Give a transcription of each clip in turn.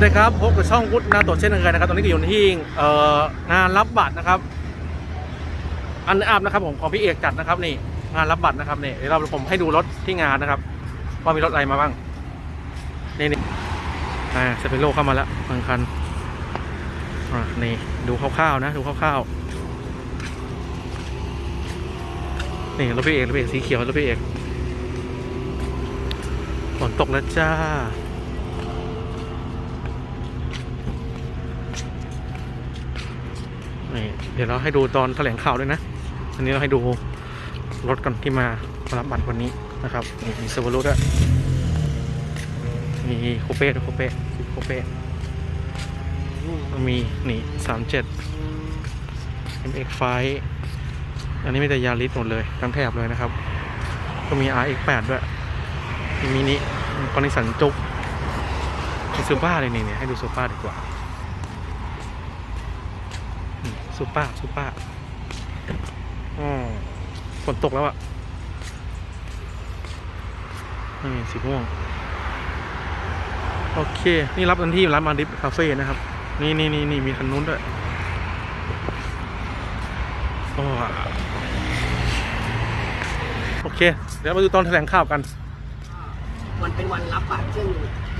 วัสดีครับพบกับช่องวุฒนาโตดเช่นเคยนะครับตอนนี้ก็อยู่ที่เงานรับบัตรนะครับ อันอัพนะครับผมของพี่เอกจัดนะครับนี่งานรับบัตรนะครับนี่เดี๋ยวเราผมให้ดูรถที่งานนะครับ ว่ามีรถอะไรมาบ้างนี่นี่อ่าสเปโร่เข้ามาแล้วบางคันอ่านี่ดูคร่าวๆนะ ดูคร่าวๆนี่รถพี่เอกรถพี่เอกสีเขียวรถพี่เอกฝนตกแล้วจ้า นี่เดี๋ยวเราให้ดูตอนแถลงข่าวด้วยนะ อันนี้เราให้ดูรถกันที่มามารับบัตรวันนี้นะครับ มีเซอร์วรุด้วยมีโคเป้ด้วยโคเป้โคเป้มีนี่สามเจ็ด MX5 อันนี้มีแต่ยาริสหมดเลย ทั้งแถบเลยนะครับ ก็มี RX8 ด้วย มีมินิคอนนิสันจุกมีซูเปอร์เลยนี่เนี่ยให้ดูซูเปอร์ดีกว่า ซูเปอร์ซูเปอร์อ๋อฝนตกแล้วอะนี่สีม่วง โอเค นี่รับทันที่ร้านมาดิฟคาเฟ่นะครับ นี่นี่นี่นี่มีคันนู้นด้วยโอ้โอเค เดี๋ยวมาดูตอนแถลงข่าวกัน มันเป็นวันรับบัตรซึ่ง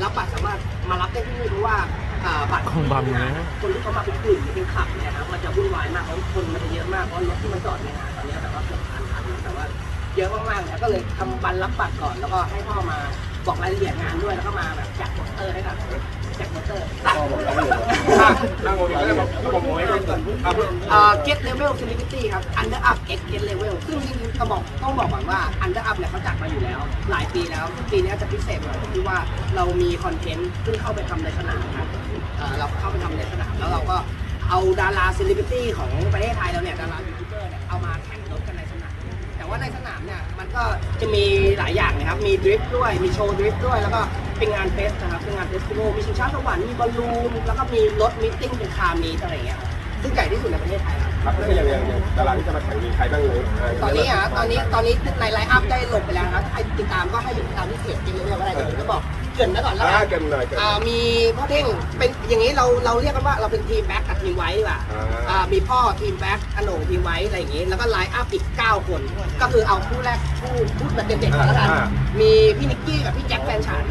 รับบัตรสามารถมารับได้ที่นี่เพราะว่าอ่า บัตรของบัมนะคนที่เขามาเป็นกลุ่มหรือเป็นขับเนี่ยครับมันจะวุ่นวายมากเพราะคนมันจะเยอะมากเพราะรถที่มันจอดในงานตอนนี้แบบว่าเกือบพันคันแต่ว่าเยอะมากๆเนี่ยก็เลยทำบันรับบัตรก่อนแล้วก็ให้พ่อมาบอกรายละเอียดงานด้วยแล้วก็มาแบบแจกโปสเตอร์ให้กับแจกโปสเตอร์นั่งบนแล้วบอกแล้วบอกโอ้ยก่อนครับเอ่อ get level celebrity ครับ under up get get level ซึ่งจริงๆต้องบอกต้องบอกก่อนว่า under up เนี่ยเขาจัดมาอยู่แล้ว หลายปีแล้วซึ่งปีนี้จะพิเศษหน่อยตรงที่ว่าเรามีคอนเทนต์ซึ่งเข้าไปทำในสนามครับ เอ่อเราเข้าไปทำในสนามแล้วเราก็เอาดาราเซเลบริตี้ของประเทศไทยเราเนี่ยดารายูทูบเบอร์เนี่ยเอามาแข่งรถกันในสนามแต่ว่าในสนามเนี่ยมันก็จะมีหลายอย่างนะครับมีดริฟต์ด้วยมีโชว์ดริฟต์ด้วยแล้วก็เป็นงานเฟสนะครับเป็นงานเฟสติวัลมีชิงช้าสวรรค์มีบอลลูนแล้วก็มีรถมิทติ้งเป็นคาร์มีอะไรอย่างเงี้ยซึ่งใหญ่ที่สุดในประเทศไทยครับ ครับก็อย่างอย่างอย่างตลาดที่จะมาแข่งมีใครบ้างเลยตอนนี้อะตอนนี้ตอนนี้ในไลน์อัพได้ลงไปแล้วนะครับใครติดตามก็ให้ติดตามที่เพจกินเรื่องอะไรเดี๋ยวผมจะบอก เกรินไว้ก่อนแล้วอ่ากันเกันหน่อยเกันอ่ามีพ่อเท่งเป็นอย่างนี้เราเราเรียกกันว่าเราเป็นทีมแบ็คกับทีมไว้ดีกว่าอ่า อ่ามีพ่อทีมแบ็คอโหนงทีมไว้อะไรอย่างงี้ แล้วก็ไลน์อัพอีก 9 คน ก็คือเอาคู่แรกคู่คู่แบบเด็กๆก่อนแล้วกันอ่า มีพี่นิกกี้กับพี่แจ็คแฟนฉัน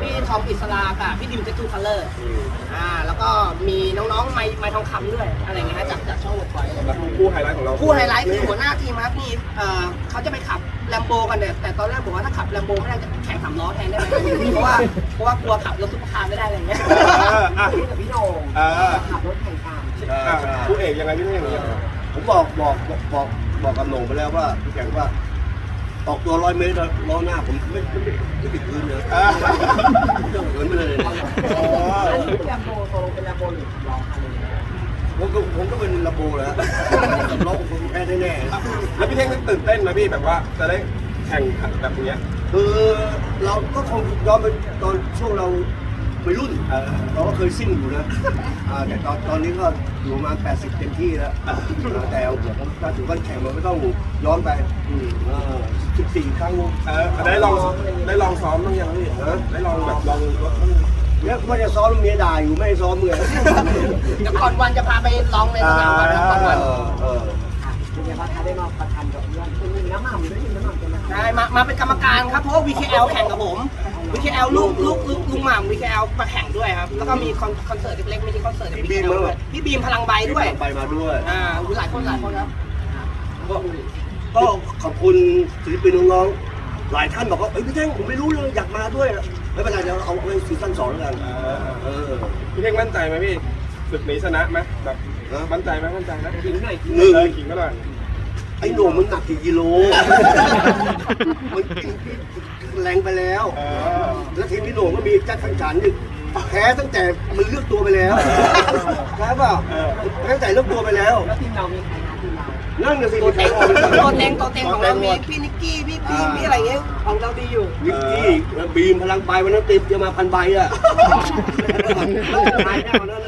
พี่ทอมอิสลากับพี่ดิมเจตูคัลเลอร์ อืมอ่าแล้วก็มีน้องๆ ไมค์ไมค์ทองคำด้วยอะไรอย่างเงี้ยฮะจากจากช่องเวิร์กพอยต์แล้วคู่ไฮไลท์ของเรา คู่ไฮไลท์คือหัวหน้าทีมครับนี่เอ่อเขาจะไปขับ แลมโบกันเนี่ยแต่ตอนแรกบอกว่าถ้าขับแลมโบไม่ได้จะแข่งสามล้อแทนได้ไหมเพราะว่าเพราะว่ากลัวขับรถซุปเปอร์คาร์ไม่ได้อะไรอย่างเงี้ยพี่กับพี่โหน่งขับรถแข่งกันอะคู่เอกยังไงพี่เท่งเนี่ยผมบอกบอกบอกบอกบอกกับหนุ่มไปแล้วว่าพี่แข่งว่าออกตัวร้อยเมตรแล้วล้อหน้าผมไม่ไม่ไม่ติดพื้นเลยอ่าเรื่องเกินไปเลยอ๋ออันนี้เป็นแลมโบโซลเป็นแลมโบหรือล้อคันผมก็ผมก็เป็นลำโบแล้วล้อผมแพ้ แน่แล้วพี่เท่งตื่นเต้นไหมพี่แบบว่าจะได้แข่งแบบเนี้ยๆคือเราก็คงย้อนไปตอนช่วงเราวัยรุ่นเออเราก็เคยซิ่งอยู่นะอ่าแต่ตอนตอนนี้ก็อยู่ประมาณ80 เต็มที่แล้วอ่าแต่ถ้าถือว่าแข่งมันไม่ต้องย้อนไปอืมอ่า14 ครั้งเออได้ลองได้ลองซ้อมบ้างยังพี่ฮะได้ลองแบบลองรถบ้างเนี่ยว่าจะซ้อมเมียด่าอยู่ไม่ให้ซ้อมเลยเดี๋ยวก่อนวันจะพาไปลองในสนามก่อนนะก่อนวัน เออเออเป็นไง บ้างคะได้มาประชันกับเพื่อนคุณมีน้ำหม่ำด้วยมีน้ำหม่ำกันใช่มามาเป็นกรรมการครับเพราะว่า VKL แข่งกับผม VKL ลูกลูกลูกลุงหม่ำ VKL มาแข่งด้วยครับแล้วก็มีคอนคอนเสิร์ตเล็กๆไม่ใช่คอนเสิร์ตพี่บีมด้วยด้วย พี่บีมพลังใบด้วย ไปมาด้วย อ่าอุ๊ยหลายคนหลายคนครับก็ขอบคุณศิลปินน้องๆหลายท่านบอกว่าเอ้ยพี่แท่งผมไม่รู้เลยอยากมาด้วยไม่เป็นไรเดี๋ยวเอาไว้ซีซั่นสองแล้วกันเออพี่เท่งมั่นใจไหมพี่ศึกนี้ชนะไหมแบบมั่นใจไหมมั่นใจไหมขิงหน่อยขิงหนึ่งเออขิงก็หน่อย ไอ้โหน่งมันหนักกี่กิโล มันกินแรงไปแล้วเออแล้วทีมพี่โหน่งก็มีแจ็คสันฉันอีกแพ้ตั้งแต่มันเลือกตัวไปแล้วใช่ป่ะแพ้ตั้งแต่เลือกตัวไปแล้ว แล้วทีมเรามีใครนะทีมเรานั่นน่ะสิตัวเต็งมีใครตัวออกเต็งตัวเต็งของเรามีพี่นิกกี้พี่บีมพี่อะไรเงี้ยของเราดีอยู่วิกกี้บีมพลังไปวันนั้นติดจะมาพันใบอะท้ายแน่นอนนั่น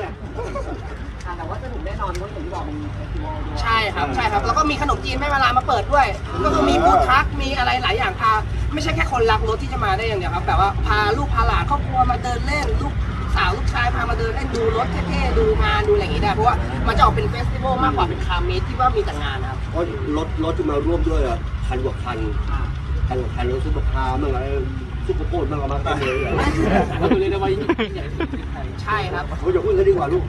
ครับใช่ครับแล้วก็มีขนมจีนแม่เวลามาเปิดด้วย ก็คือมีฟู้ดทรัคมีอะไรหลายอย่างพาไม่ใช่แค่คนรักรถที่จะมาได้อย่างเดียวครับแบบว่าพาลูกพาหลานครอบครัวมาเดินเล่นลูกสาวลูกชายพาเล่นดูรถเท่ๆดูงานดูอะไรอย่างงี้ได้เพราะว่ามันจะออกเป็นเฟสติวัลมากกว่าเป็นคาร์เมสที่ว่ามีแต่งานนะครับเพราะรถรถที่มาร่วมด้วยอะพันกว่าคันพันกว่าคันรถซุปเปอร์คาร์มั่งอะไร ซุปเปอร์โคตรมั่งเอามาเต็มเลยอะเราเรียกได้ว่ายิ่งใหญ่สุดในไทยใช่ครับเขาจะพูดกันดีกว่าลูก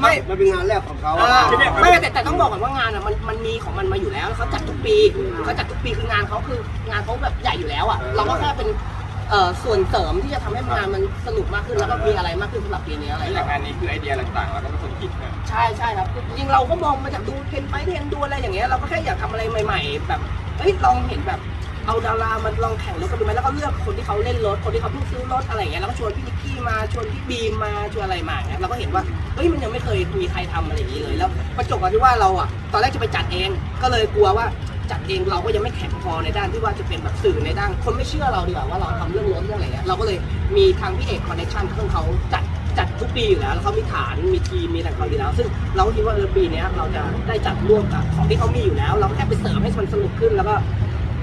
ไม่ มันเป็นงานแรกของเขาเออไม่แต่แต่ต้องบอกก่อนว่างานอะมันมันมีของมันมาอยู่แล้วเขาจัดทุกปีเขาจัดทุกปีคืองานเขาคืองานเขาแบบใหญ่อยู่แล้วอะเราก็แค่เป็นเอ่อส่วนเสริมที่จะทำให้งานมันสนุกมากขึ้นแล้วก็มีอะไรมากขึ้นสำหรับปีนี้อะไรอย่างหลัเงี้กยงานนี้คือไอเดียต่างๆแล้วก็เป็นคนคิดนะใช่ใช่ครับจริงๆเราก็มองมาจากดูเทรนไปเทรนดูอะไรอย่างเงี้ยเราก็แค่อยากทำอะไรใหม่ ๆ แบบเฮ้ยลองเห็นแบบ เอาดารามันลองแข่งรถกันดูไหมแล้วก็เลือกคนที่เขาเล่นรถคนที่เขาเพิ่งซื้อรถอะไรอย่างเงี้ยแล้วก็ชวนพี่นิกกี้มาชวนพี่บีมมาชวนอะไรมาเนี่ยเราก็เห็นว่าเฮ้ยมันยังไม่เคยมีใครทำอะไรอย่างนี้เลยแล้วประจบกับที่ว่าเราอะตอนแรกจะไปจัดเอง ก็เลยกลัวว่าจัดเองเราก็ยังไม่แข็งพอในด้านที่ว่าจะเป็นแบบสื่อในด้านคนไม่เชื่อเราดีกว่าว่าเราทำเรื่องรถเรื่องอะไรเงี้ยเราก็เลยมีทางพี่เอกคอนเนคชั่นซึ่งเขาจัดจัดทุกปีอยู่แล้วแล้วเขามีฐานมีทีมมีอะไรของเขาอยู่แล้ว ซึ่งเราก็คิดว่าเออปีเนี้ยเราจะได้จัดร่วมกับของที่เขามีอยู่แล้ว เราแค่ไปเสริมให้มันสนุกขึ้นแล้วก็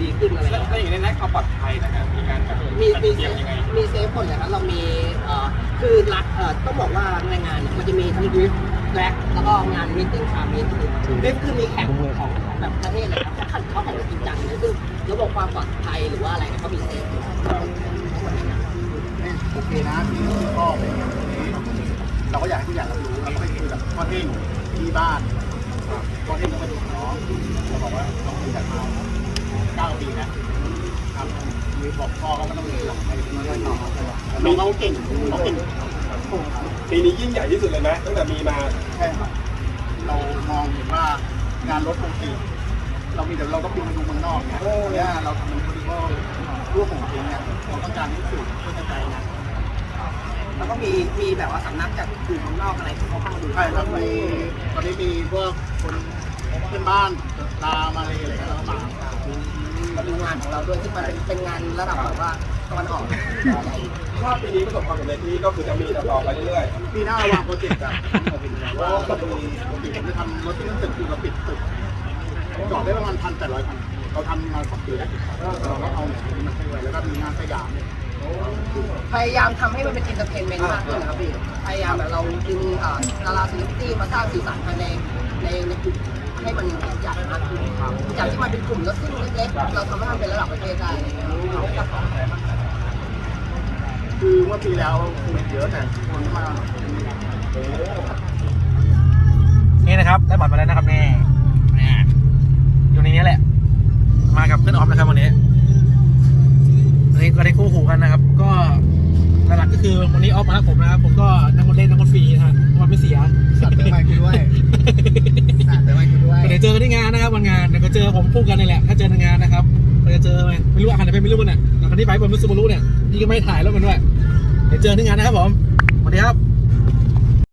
ดีขึ้นอะไรแล้วเงี้ยแล้วอย่างนี้ในความปลอดภัยนะครับมีการแบบมีมีเตรียมยังไงมีเซฟคนนะครับเรามีเอ่อคือรัฐเอ่อต้องบอกว่าในงานเนี่ยมันจะมีทั้งดริฟต์แบล็กแล้วก็งานมิทติ้งคาร์มิทดริฟต์คือมีแข่งของของแบบประเทศเลยครับเขาแข่งเขาแข่งกันจริงจังเลยซึ่งระบบความปลอดภัยหรือว่าอะไรเนี่ยเขามีเซฟอยู่ทั้งหมดในงานโอเคนะที่ก็เป็นอย่างนี้เราก็อยากให้ทุกอย่างเรารู้เราก็ไปคุยกับพ่อเท่งที่บ้านพ่อเท่งก็มาดูน้องเราบอกว่าน้องคุยกันมาเก้าปีนะครับมีบอกพ่อเขาก็ต้องมีหลักไปมาด้วยต่อน้องเขาเก่งเขาเก่งปีนี้ยิ่งใหญ่ที่สุดเลยไหมตั้งแต่มีมาแค่ครับเรามองเห็นว่างานรถปกติเรามีแต่เราต้องบินมาดูเมืองนอกเนี่ยเนี่ยเราทำเป็นคนก็ร่วมของจริงเนี่ยเราต้องการที่สุดเพื่อกระจายงานแล้วก็มีมีแบบว่าสำนักจากอื่นข้างนอกอะไรที่เขาเข้ามาดูใช่ครับมีตอนนี้มีพวกคนเพื่อนบ้านตามมาเลยอะไรเงี้ยเรา ก็มามาดูงานของเราด้วยที่มันเป็นเป็นงานระดับแบบว่าตะวันออกถ้าปีนี้ประสบความสำเร็จนี้ก็คือจะมีต่อไปเรื่อยปีหน้าเราวางโปรเจกต์อะว่าเราจะมีปกติผมจะทำรถที่มันตึกคือเราปิดตึกจอดได้ประมาณพันแปดร้อยคันเราทำมาสองปีแล้วเราก็เอาเนี่ยมาช่วยแล้วก็มีงานสยามเนี่ยพยายามทำให้มันเป็นเอนเตอร์เทนเมนต์มากขึ้นนะครับพี่ พยายามแบบเราดึงเอ่อดาราศิลปินมาสร้างสีสันภายในในในกลุ่ม ให้มันใหญ่มากขึ้นจากที่มันเป็นกลุ่มรถซิ่งเล็กๆ เราทำให้มันเป็นระดับประเทศได้อะไรเงี้ยเราคือเมื่อปีแล้วควิดเยอะแต่คนมานี่นะครับได้บัตรมาแล้วนะครับนี่อยู่ในนี้แหละ มากับเพื่อนออฟนะครับวันนี้วันนี้ก็ได้คู่หูกันนะครับ ก็หลักๆก็คือวันนี้ออฟมารับผมนะครับผมก็นั่งรถเล่นนั่งรถฟรีนะ เจอผมคู่กันนี่แหละ ถ้าเจอในงานนะครับเราจะเจอไหมไม่รู้อาหารไหนไปไม่รู้มันเนี่ยแต่คันที่ไปบนมิสซูบารุเนี่ยพี่ก็ไม่ถ่ายแล้วมันด้วยเดี๋ยวเจอที่งานนะครับผมสวัสดีครับ